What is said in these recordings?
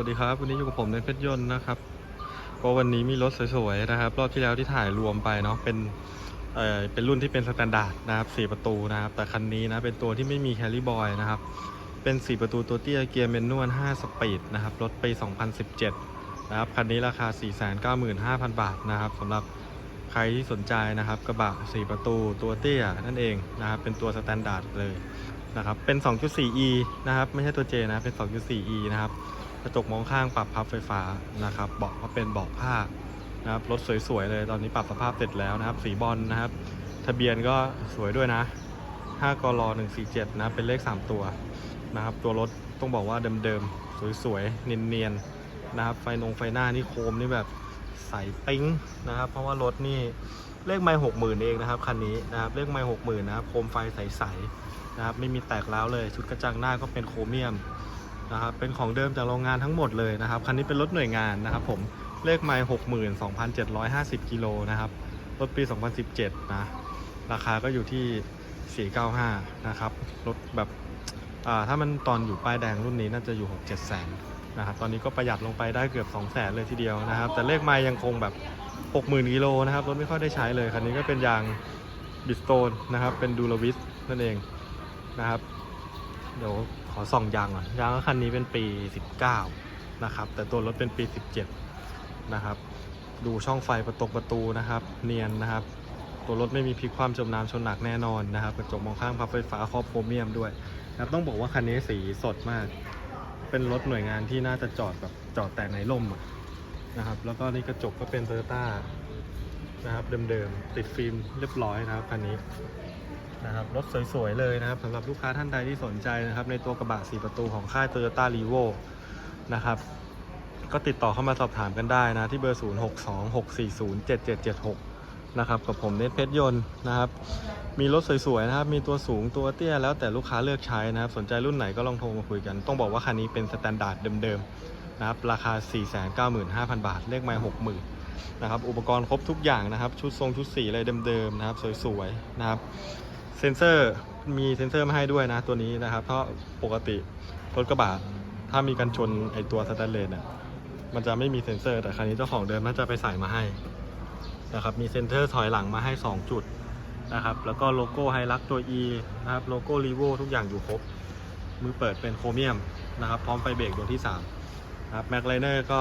วัสดีครับ วันนี้อยู่กับผมในเพชรยนต์นะครับ ก็วันนี้มีรถสวยๆนะครับ รอบที่แล้วที่ถ่ายรวมไปเนาะเป็นเอ่อเป็นรุ่นที่เป็นสแตนดาร์ดนะครับสี่ประตูนะครับ แต่คันนี้นะเป็นตัวที่ไม่มีแคลรี่บอยนะครับ เป็น 4 ประตูตัวเตี้ยเกียร์เมนนวล5สปีดนะครับรถปี 2017 นะครับ คันนี้ราคา 495,000 บาทนะครับสำหรับใครที่สนใจนะครับ กระบะ 4 ประตูตัวเตี้ยนั่นเองนะครับเป็นตัวสแตนดาร์ดเลยนะครับเป็น 2.4e นะครับ ไม่ใช่ตัว J นะ เป็น 2.4e นะครับ กระจกมองข้างปรับพับไฟฟ้านะครับเบาะก็เป็นเบาะผ้านะครับรถสวยๆเลยตอนนี้ปรับสภาพเสร็จแล้วนะครับ สีบอลนะครับ ทะเบียนก็สวยด้วยนะ 5กร147 นะเป็นเลข 3 ตัวนะครับ ตัวรถต้องบอกว่าเดิมๆ สวยๆ เนียนๆนะครับ ไฟนงไฟหน้านี่โคมนี่แบบใสปิ้งนะครับ เพราะว่ารถนี่เลขไม่หกหมื่นเองนะครับคันนี้นะครับเลขไม่หกหมื่นนะครับโคมไฟใสๆนะครับไม่มีแตกแล้วเลยชุดกระจังหน้าก็เป็นโครเมียม นะครับเป็นของเดิมจากโรงงานทั้งหมดเลยนะครับคันนี้เป็นรถหน่วยงานนะครับผมเลขไมล์หกหมื่นสองพันเจ็ดร้อยห้าสิบกิโลนะครับรถปี 2017 นะ ราคาก็อยู่ที่ 495 นะครับ รถแบบอ่าถ้ามันตอนอยู่ป้ายแดงรุ่นนี้น่าจะอยู่ 6 7แสนนะครับ ตอนนี้ก็ประหยัดลงไปได้เกือบ2แสนเลยทีเดียวนะครับ แต่เลขไมล์ยังคงแบบ 60,000 กิโลนะครับ รถไม่ค่อยได้ใช้เลย คันนี้ก็เป็นยางบิสโตนนะครับ เป็นดูลวิสนั่นเองนะครับ เดี๋ยว ขอส่องยางก่อนยางคันนี้เป็นปี 19 นะครับ แต่ตัวรถเป็นปี 17 นะครับ ดูช่องไฟประตกประตูนะครับ เนียนนะครับ ตัวรถไม่มีพลิกความจมน้ำชนหนักแน่นอนนะครับกระจกมองข้างพับไฟฟ้าครอบโครเมียมด้วยนะครับต้องบอกว่าคันนี้สีสดมาก เป็นรถหน่วยงานที่น่าจะจอดแบบจอดแต่ในร่มนะครับ แล้วก็นี่กระจกก็เป็นโตโยต้านะครับเดิมๆติดฟิล์มเรียบร้อยนะครับคันนี้ นะครับรถสวยๆเลยนะครับสำหรับลูกค้าท่านใดที่สนใจนะครับ ในตัวกระบะ4ประตูของค่าย Toyota r e v o นะครับ ก็ติดต่อเข้ามาสอบถามกันได้นะ ที่เบอร์ 0626407776 นะครับ กับผมเนทเพชรยนต์นะครับ มีรถสวยๆนะครับ มีตัวสูงตัวเตี้ยแล้วแต่ลูกค้าเลือกใช้นะครับ สนใจรุ่นไหนก็ลองโทรมาคุยกัน ต้องบอกว่าคันนี้เป็นสแตนดาร์ดเดิมๆนะครับราคา 495,000 บาท เลขไมล์60,000นะครับอุปกรณ์ครบทุกอย่างนะครับ ชุดทรงชุดสีอะไรเดิมๆนะครับ สวยๆนะครับ เซนเซอร์มีเซนเซอร์มาให้ด้วยนะตัวนี้นะครับ เพราะปกติรถกระบะถ้ามีกันชนไอตัวสแตนเลสเนี่ยมันจะไม่มีเซนเซอร์ แต่ครั้นี้เจ้าของเดิมน่าจะไปใส่มาให้นะครับมีเซนเซอร์ถอยหลังมาให้ 2 จุดนะครับแล้วก็โลโก้ไฮลักตัว E นะครับโลโก้รีโวทุกอย่างอยู่ครบ มือเปิดเป็นโครเมียมนะครับพร้อมไฟเบรกดวงที่3นะครับแม็กไลเนอร์ก็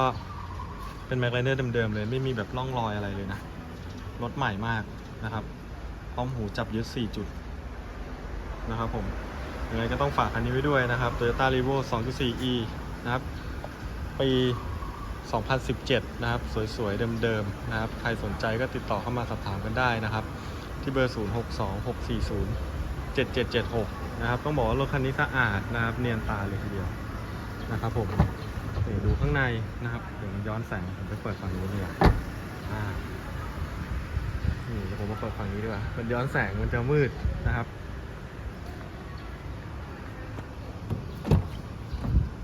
เป็นแม็กไลเนอร์เดิมๆเลย ไม่มีแบบร่องรอยอะไรเลยนะ รถใหม่มากนะครับ พร้อมหูจับยึด 4 จุด นะครับผมยังไงก็ต้องฝากคันนี้ไว้ด้วยนะครับ Toyota r e v o 2.4e นะครับ ปี 2017 นะครับ สวยๆ เดิมๆ นะครับ ใครสนใจก็ติดต่อเข้ามาสอบถามกันได้นะครับ ที่เบอร์ 0626407776 นะครับ ต้องบอกว่ารถคันนี้สะอาดนะครับ เนียนตาเลยทีเดียวนะครับผมเดี๋ยวดูข้างในนะครับ เดี๋ยวย้อนแสงผมไปเปิดฝั่งนี้ดีกว่าอ่านี่ผมมาเปิดฝั่งนี้ดีกว่า มันย้อนแสงมันจะมืดนะครับ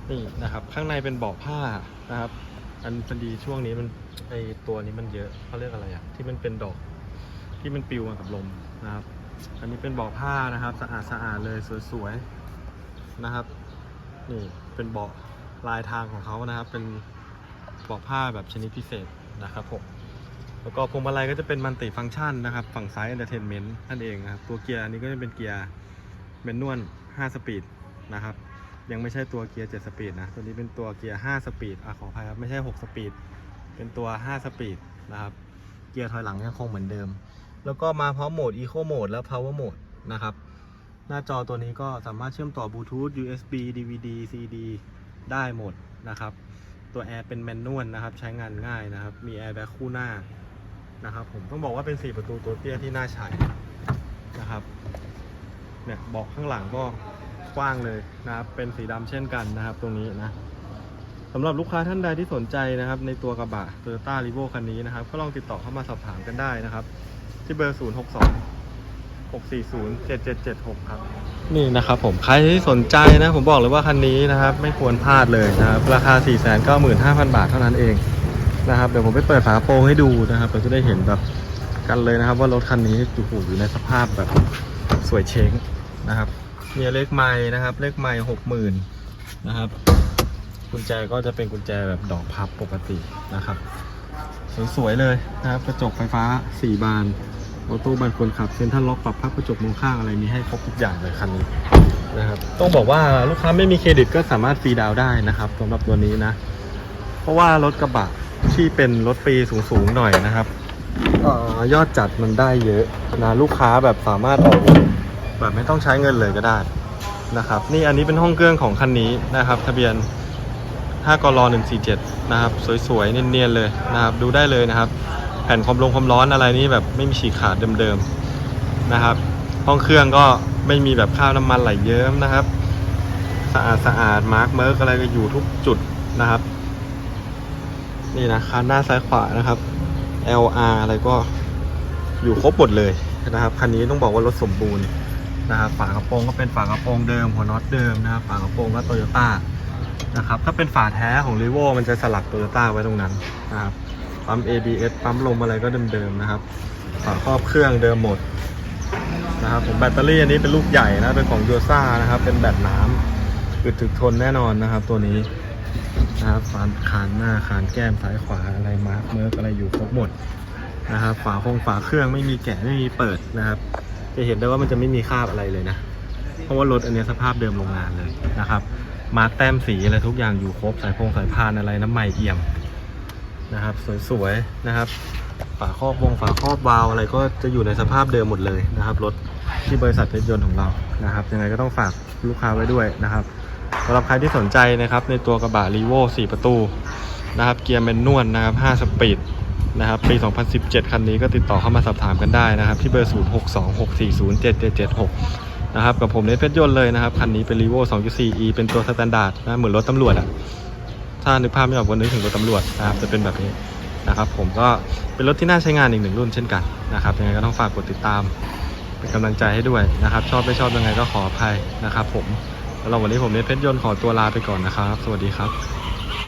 นี่นะครับ ข้างในเป็นเบาะผ้านะครับ อันพอดีช่วงนี้มันไอตัวนี้มันเยอะเขาเรียกอะไรอะที่มันเป็นดอกที่มันปลิวมากับลมนะครับ อันนี้เป็นเบาะผ้านะครับ สะอาดสะอาดเลยสวยๆนะครับนี่เป็นเบาะลายทางของเขานะครับ เป็นเบาะผ้าแบบชนิดพิเศษนะครับผมแล้วก็พวงมาลัยก็จะเป็นมัลติฟังก์ชันนะครับ ฝั่งซ้าย Entertainment นั่นเองนะครับ ตัวเกียร์อันนี้ก็จะเป็นเกียร์เมนนวล5สปีดนะครับ ยังไม่ใช่ตัวเกียร์ 7 สปีดนะ ตัวนี้เป็นตัวเกียร์ 5 สปีด อะขออภัยครับ ไม่ใช่ 6 สปีด เป็นตัว 5 สปีดนะครับ เกียร์ถอยหลังยังคงเหมือนเดิม แล้วก็มาพร้อมโหมด Eco Mode และ Power Mode นะครับ หน้าจอตัวนี้ก็สามารถเชื่อมต่อบลูทูธ USB DVD CD ได้หมดนะครับ ตัวแอร์เป็นแมนนวลนะครับ ใช้งานง่ายนะครับ มีแอร์แบ็คคู่หน้านะครับผมต้องบอกว่าเป็น 4 ประตูตัวเตี้ยที่น่าใช้นะครับ เนี่ยเบาะข้างหลังก็ กว้างเลยนะครับเป็นสีดำเช่นกันนะครับตรงนี้นะสำหรับลูกค้าท่านใดที่สนใจนะครับ ในตัวกระบะ Toyota r e v o คันนี้นะครับ ก็ลองติดต่อเข้ามาสอบถามกันได้นะครับ ที่เบอร์ 0 6 2 6 4 0 7 7 7 6 ครับ นี่นะครับผมใครที่สนใจนะ ผมบอกเลยว่าคันนี้นะครับ ไม่ควรพลาดเลยนะครับ ราคา 495,000 บาทเท่านั้นเองนะครับ เดี๋ยวผมไปเปิดฝาโปรงให้ดูนะครับเราจะได้เห็นแบบกันเลยนะครับ ว่ารถคันนี้อยู่หูอยู่ในสภาพแบบสวยเช้งนะครับ เนี่ยเลขไม้นะครับ เลขไม้หกหมื่นนะครับ กุญแจก็จะเป็นกุญแจแบบดอกพับปกตินะครับ สวยๆเลยนะครับ กระจกไฟฟ้า4บานออโต้บานคนขับเซ็นทรัลล็อกปรับพับกระจกมองข้างอะไรมีให้ครบทุกอย่างเลยคันนี้นะครับ ต้องบอกว่าลูกค้าไม่มีเครดิตก็สามารถฟรีดาวได้นะครับสำหรับตัวนี้นะ เพราะว่ารถกระบะที่เป็นรถฟรีสูงๆหน่อยนะครับออยอดจัดมันได้เยอะนะลูกค้าแบบสามารถออก แบบไม่ต้องใช้เงินเลยก็ได้นะครับ นี่อันนี้เป็นห้องเครื่องของคันนี้นะครับ ทะเบียน 5กร147 นะครับ สวยๆ เนียนๆเลยนะครับ ดูได้เลยนะครับ แผ่นความลงความร้อนอะไรนี่แบบไม่มีฉีกขาดเดิมๆนะครับ ห้องเครื่องก็ไม่มีแบบข้าวน้ำมันไหลเยิ้มนะครับ สะอาดสะอาดมาร์กเมิร์กอะไรก็อยู่ทุกจุดนะครับ นี่นะคันหน้าซ้ายขวานะครับ LR อะไรก็อยู่ครบหมดเลยนะครับ คันนี้ต้องบอกว่ารถสมบูรณ์ นะครับฝากระโปรงก็เป็นฝากระโปรงเดิมหัวน็อตเดิมนะครับฝากระโปรงก็โตโยต้านะครับถ้าเป็นฝาแท้ของ r ีโวมันจะสลักโตโยต้าไว้ตรงนั้นนะครับปั๊ม ABS ปั๊มลมอะไรก็เดิมๆนะครับฝาครอบเครื่องเดิมหมดนะครับผมแบตเตอรี่อันนี้เป็นลูกใหญ่นะเป็นของยูซ่านะครับเป็นแบตน้ำอึดถึกทนแน่นอนนะครับ ตัวนี้นะครับฝาคานหน้าคานแก้มซ้ายขวาอะไรมาร์กเมิร์กอะไรอยู่ครบหมดนะครับฝาคงฝาเครื่องไม่มีแกะไม่มีเปิดนะครับ จะเห็นได้ว่ามันจะไม่มีคราบอะไรเลยนะ เพราะว่ารถอันนี้สภาพเดิมโรงงานเลยนะครับ มาแต้มสีอะไรทุกอย่างอยู่ครบสายพงสายพานอะไรน้ำใหม่เอี่ยมนะครับ สวยๆนะครับ ฝาครอบวงฝาครอบวาล์วอะไรก็จะอยู่ในสภาพเดิมหมดเลยนะครับรถที่บริษัทเพชรยนต์ของเรานะครับยังไงก็ต้องฝากลูกค้าไว้ด้วยนะครับสำหรับใครที่สนใจนะครับในตัวกระบะรีโว4ประตูนะครับเกียร์แมนนวลนะครับ5สปีด นะครับปี 2017 คันนี้ก็ติดต่อเข้ามาสอบถามกันได้นะครับ ที่เบอร์ 0626407776 นะครับ กับผมเนทเพชรยนต์เลยนะครับ คันนี้เป็น r ีโว 2.4e เป็นตัวสแตนดาร์ดนะเหมือนรถตำรวจอะถ้านึกภาพไม่ออกก็นึกถึงรถตำรวจนะครับจะเป็นแบบนี้นะครับ ผมก็เป็นรถที่น่าใช้งานอีกหนึ่งรุ่นเช่นกันนะครับยังไงก็ต้องฝากกดติดตาม เป็นกำลังใจให้ด้วยนะครับ ชอบไม่ชอบยังไงก็ขออภัยนะครับ ผมสำหรับวันนี้ผมเนทเพชรยนต์ขอตัวลาไปก่อนนะครับ สวัสดีครับ